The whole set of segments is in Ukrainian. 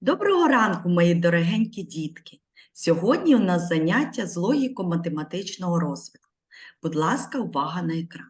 Доброго ранку, мої дорогенькі дітки! Сьогодні у нас заняття з логіко-математичного розвитку. Будь ласка, увага на екран.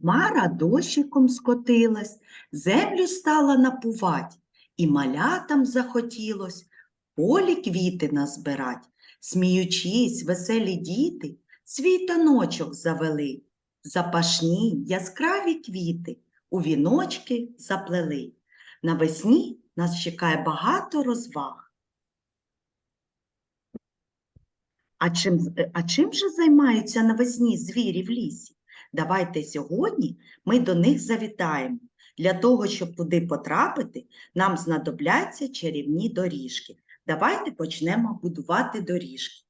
Хмара дощиком скотилась, землю стала напувать, і малятам захотілось полі квіти назбирать. Сміючись, веселі діти свій таночок завели, запашні яскраві квіти у віночки заплели. Навесні нас чекає багато розваг. А чим, а чим же займаються навесні звірі в лісі? Давайте сьогодні ми до них завітаємо. Для того, щоб туди потрапити, нам знадобляться чарівні доріжки. Давайте почнемо будувати доріжки.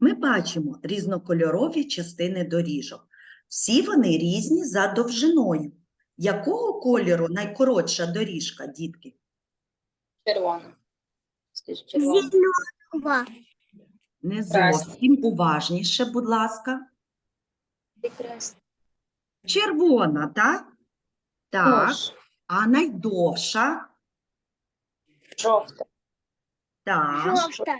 Ми бачимо різнокольорові частини доріжок. Всі вони різні за довжиною. Якого кольору найкоротша доріжка, дітки? Червона. Зеленого. Не зовсім уважніше, будь ласка. Прекрасно. Червона, так? Так. Тож, А найдовша? Жовта. Так. Жовта.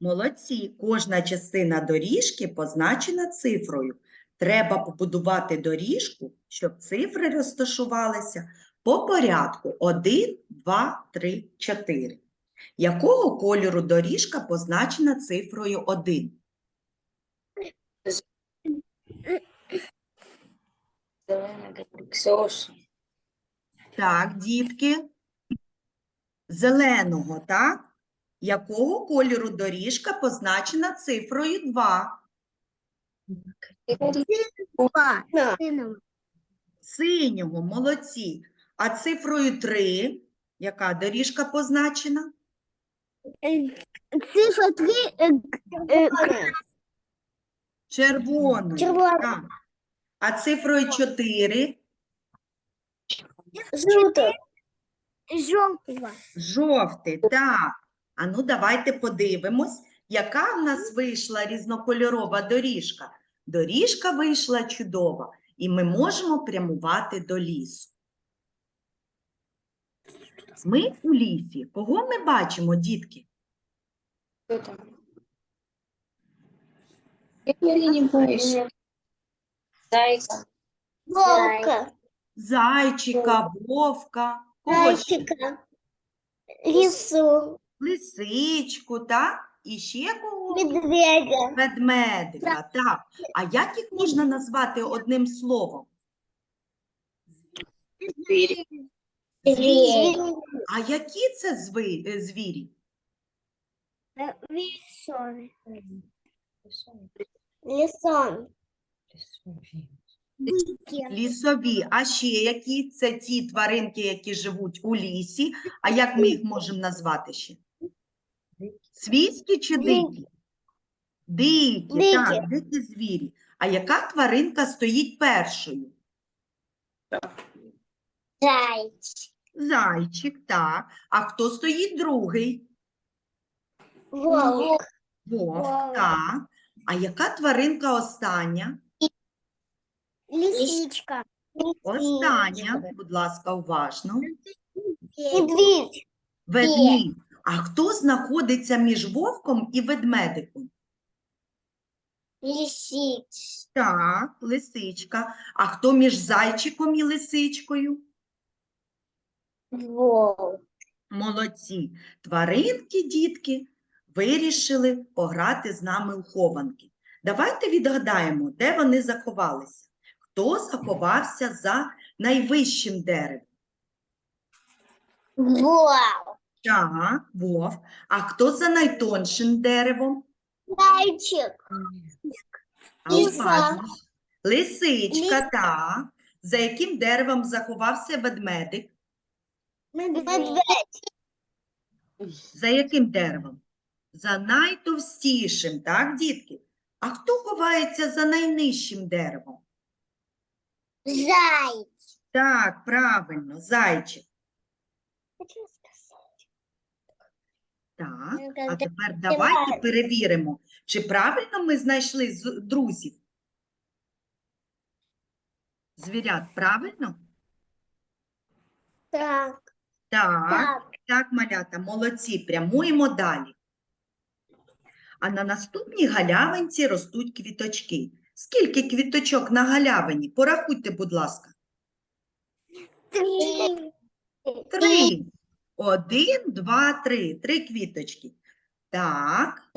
Молодці. Кожна частина доріжки позначена цифрою. Треба побудувати доріжку, щоб цифри розташувалися по порядку 1, 2, 3, 4. Якого кольору доріжка позначена цифрою 1? Зелена Ксюша. Так, дітки. Зеленого, так? Якого кольору доріжка позначена цифрою 2? Два. Синього. Синього, молодці. А цифрою 3, яка доріжка позначена? Цифра три. е, г- е, Червоною. Так. А цифрою 4 Жовта. Жовтого. жовтий. Так. А ну давайте подивимось, яка в нас вийшла різнокольорова доріжка. Доріжка вийшла чудова, і ми можемо прямувати до лісу. Ми у лісі. Кого ми бачимо, дітки? Хто там? Я не боюсь. Зайка. Волка. Зайчика, вовка, кого ще? Зайчика. Лису. лисичку, так? І ще кого? Медведя. Ведмедика, так. А як їх можна назвати одним словом? Звірі. Звірі. А які це зви- е, звірі? Лисові. Лисон. Лісові. А ще які це ті тваринки, які живуть у лісі? А як ми їх можемо назвати ще? Свійські чи Дикі. дикі? Дикі, так, дикі звірі. А яка тваринка стоїть першою? Зайць. Зайчик, так. А хто стоїть другий? Вовк, Вовк. так. А яка тваринка остання? Лисичка. Остання, будь ласка, уважно. Медведь. Ведмідь. А хто знаходиться між вовком і ведмедиком? Лисиць. Так, лисичка. А хто між зайчиком і лисичкою? Волк. Молодці. Тваринки, дітки, вирішили пограти з нами у хованки. Давайте відгадаємо, де вони заховалися. Хто заховався за найвищим деревом? Волк. Так, вовк. А хто за найтоншим деревом? Зайчик. А Лиса. уважно. Лисичка, Лиса. так. За яким деревом заховався ведмедик? Медведь. За яким деревом? За найтовстішим, так, дітки? А хто ховається за найнижчим деревом? Заяц. Так, правильно, зайчик. Хочу сказати. Так, а тепер давайте перевіримо, чи правильно ми знайшли друзів. Звірят, правильно? Так, Так. так. Так, малята, молодці, прямуємо далі. А на наступній галявинці ростуть квіточки. Скільки квіточок на галявині? Порахуйте, будь ласка. Три. Три. Один, два, три. Три квіточки. Так.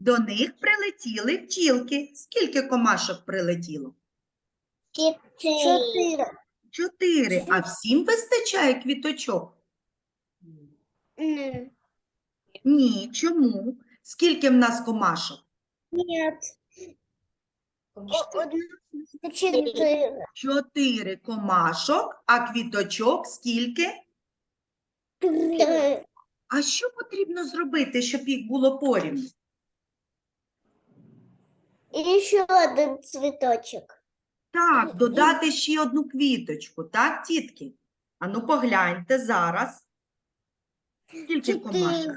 До них прилетіли бджілки. Скільки комашок прилетіло? Чотири. Чотири. А всім вистачає квіточок? Ні. Ні. Чому? Скільки в нас комашок? Нет. Чотири. Комашок, а квіточок скільки? Три. А що потрібно зробити, щоб їх було порівну? І ще один цвіточок. Так, додати ще одну квіточку, так, тітки? Ану, погляньте зараз. Скільки комашок?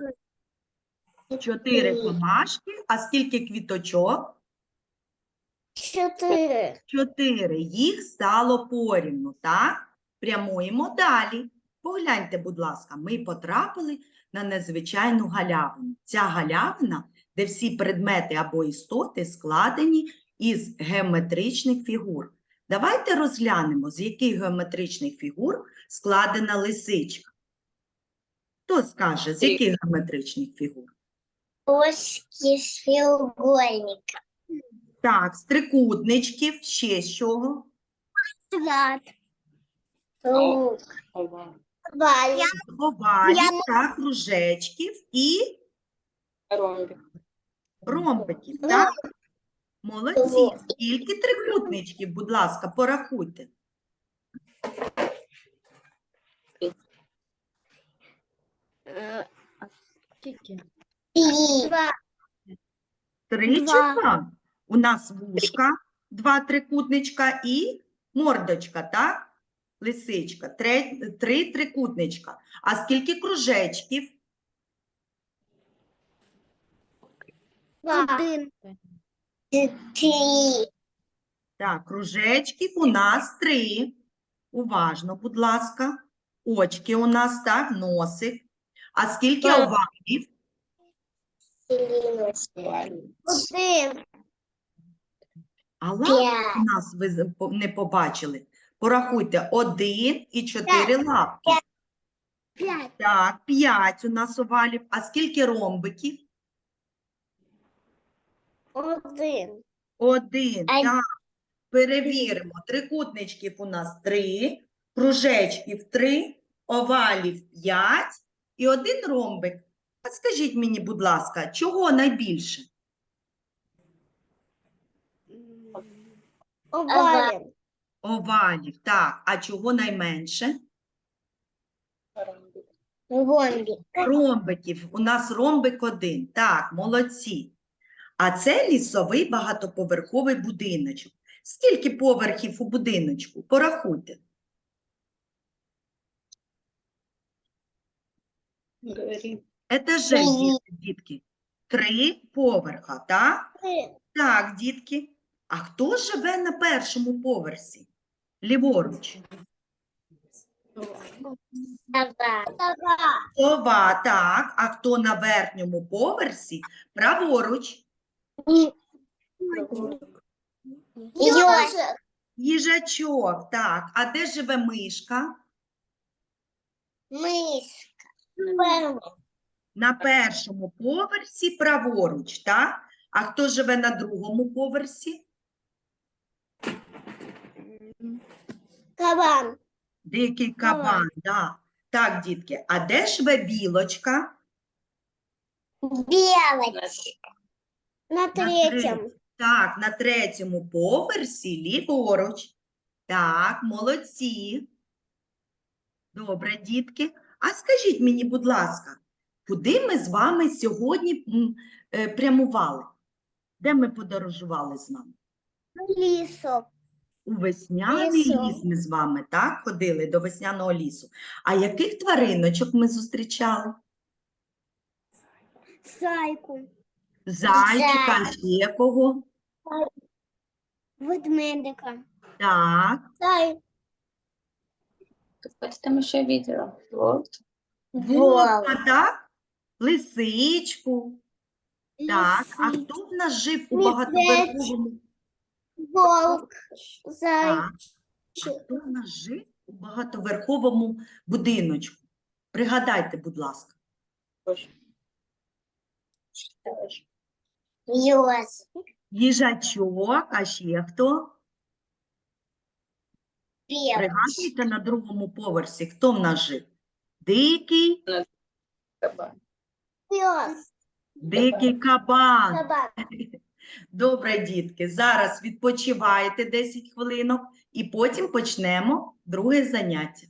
Чотири. комашки, а скільки квіточок? Чотири. Чотири. Їх стало порівну, так? Прямуємо далі. Погляньте, будь ласка, ми потрапили на незвичайну галявину. Ця галявина, де всі предмети або істоти складені із геометричних фігур. Давайте розглянемо, з яких геометричних фігур складена лисичка. Хто скаже, з яких геометричних фігур? Плоский треугольник. Так, з трикутничків, ще з чого? Квадрат. Круг. Круг. Овалів Я та кружечків і Ромбик. ромбиків, Ну, так? Молодці. Скільки трикутничків, будь ласка, порахуйте. Три. Два. Три чи Два. два? У нас вушка, два трикутничка і мордочка, так? Лисичка, три, три трикутничка. А скільки кружечків? Один. Три. Так, кружечків у нас три. Уважно, будь ласка. Очки у нас, так, носик. А скільки овалів? Один. А лапки П'ять. у нас ви не побачили. Порахуйте, один і чотири лапки. П'ять. Так, п'ять у нас овалів. А скільки ромбиків? Один. Один. Ай. Так. Перевіримо. Трикутничків у нас три, кружечків три, овалів п'ять і один ромбик. А скажіть мені, будь ласка, чого найбільше? Овален. Овалів, так. А чого найменше? Ромбик. Ромбик. Ромбиків. У нас ромбик один. Так, молодці. А це лісовий багатоповерховий будиночок. Скільки поверхів у будиночку? Порахуйте. Етажей, дітки, дітки. Три поверха, так? Три. Так, дітки. А хто живе на першому поверсі? Ліворуч. Два. Два. Сова, так. А хто на верхньому поверсі? Праворуч. Ёжик. Їжачок, так. А де живе мишка? Мышка. Первый. На першому поверсі праворуч, так? А хто живе на другому поверсі? Кабан. Дикий Кабан. да. Так, дітки, а де живе білочка? Белочка. На третьем. Так, на третьому поверсі ліворуч. Так, молодці. Добре, дітки. А скажіть мені, будь ласка, куди ми з вами сьогодні е, прямували? Де ми подорожували з вами? Лису. У весняний Лісу. ліс ми з вами, так, ходили до весняного лісу. А яких твариночок ми зустрічали? Зайку. Зайчика, ще кого? Ведмедика. Так, Зай. Кстати, там еще видела. Вот. вовка, так? Лисичку. Так, а хто в нас жив у Медведь. багатоверховому? Волк. Зай. Так, а хто в нас жив у багатоверховому будиночку? Пригадайте, будь ласка. Считаешь? Їжачок, а ще хто? Пев. Пригадуйте на другому поверсі, хто в нас жив? Дикий, Кабан. Дикий кабан. Собака. Добре, дітки, зараз відпочивайте 10 хвилинок і потім почнемо друге заняття.